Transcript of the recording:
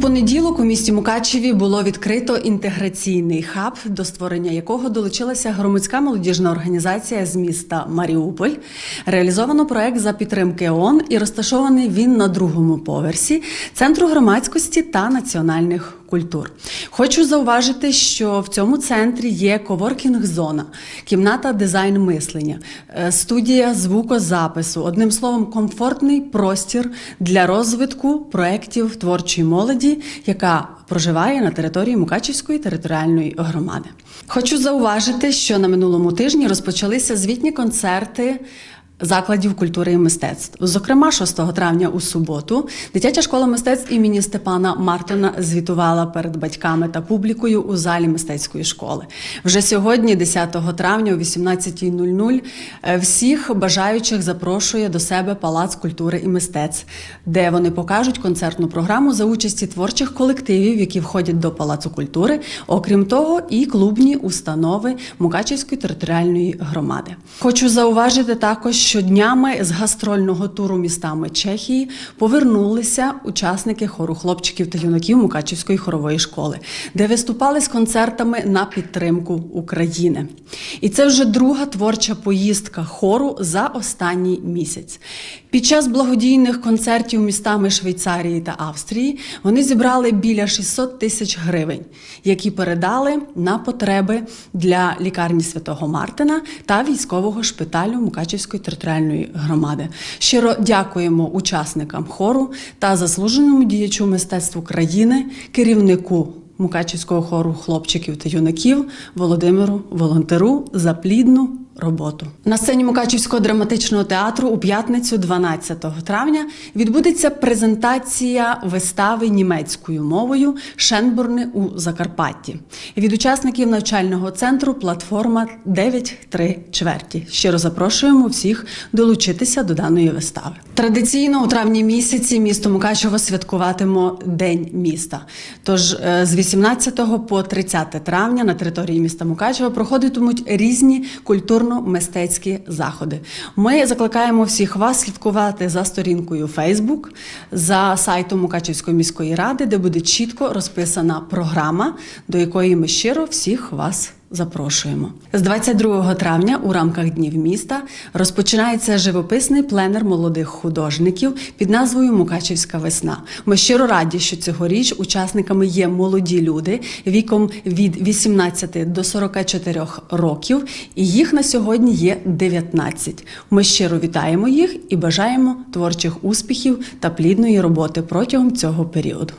понеділок у місті Мукачеві було відкрито інтеграційний хаб, до створення якого долучилася громадська молодіжна організація з міста Маріуполь. Реалізовано проект за підтримки ООН і розташований він на другому поверсі центру громадськості та національних культур. Хочу зауважити, що в цьому центрі є коворкінг-зона, кімната дизайн мислення, е, студія звукозапису. Одним словом, комфортний простір для розвитку проєктів творчої молоді, яка проживає на території Мукачівської територіальної громади. Хочу зауважити, що на минулому тижні розпочалися звітні концерти. Закладів культури і мистецтв. Зокрема, 6 травня у суботу дитяча школа мистецтв імені Степана Мартина звітувала перед батьками та публікою у залі мистецької школи. Вже сьогодні, 10 травня, о 18.00, е, всіх бажаючих запрошує до себе Палац культури і мистецтв, де вони покажуть концертну програму за участі творчих колективів, які входять до Палацу культури, окрім того, і клубні установи Мукачівської територіальної громади. Хочу зауважити також що днями з гастрольного туру містами Чехії повернулися учасники хору хлопчиків та юнаків Мукачівської хорової школи, де виступали з концертами на підтримку України. І це вже друга творча поїздка хору за останній місяць. Під час благодійних концертів містами Швейцарії та Австрії вони зібрали біля 600 тисяч гривень, які передали на потреби для лікарні Святого Мартина та військового шпиталю Мукачівської територіальної громади. Щиро дякуємо учасникам хору та заслуженому діячу мистецтв України, керівнику. Мукачівського хору хлопчиків та юнаків Володимиру Волонтеру за плідну роботу. На сцені Мукачівського драматичного театру у п'ятницю, 12 травня, відбудеться презентація вистави німецькою мовою Шенбурни у Закарпатті від учасників навчального центру Платформа 9.3 чверті. Щиро запрошуємо всіх долучитися до даної вистави. Традиційно у травні місяці місто Мукачево святкуватиме День міста. Тож е, з 18 по 30 травня на території міста Мукачева проходитимуть різні культурно-мистецькі заходи. Ми закликаємо всіх вас слідкувати за сторінкою Facebook, за сайтом Мукачівської міської ради, де буде чітко розписана програма, до якої ми щиро всіх вас. Запрошуємо з 22 травня у рамках днів міста розпочинається живописний пленер молодих художників під назвою Мукачівська весна. Ми щиро раді, що цьогоріч учасниками є молоді люди віком від 18 до 44 років, і їх на сьогодні є 19. Ми щиро вітаємо їх і бажаємо творчих успіхів та плідної роботи протягом цього періоду.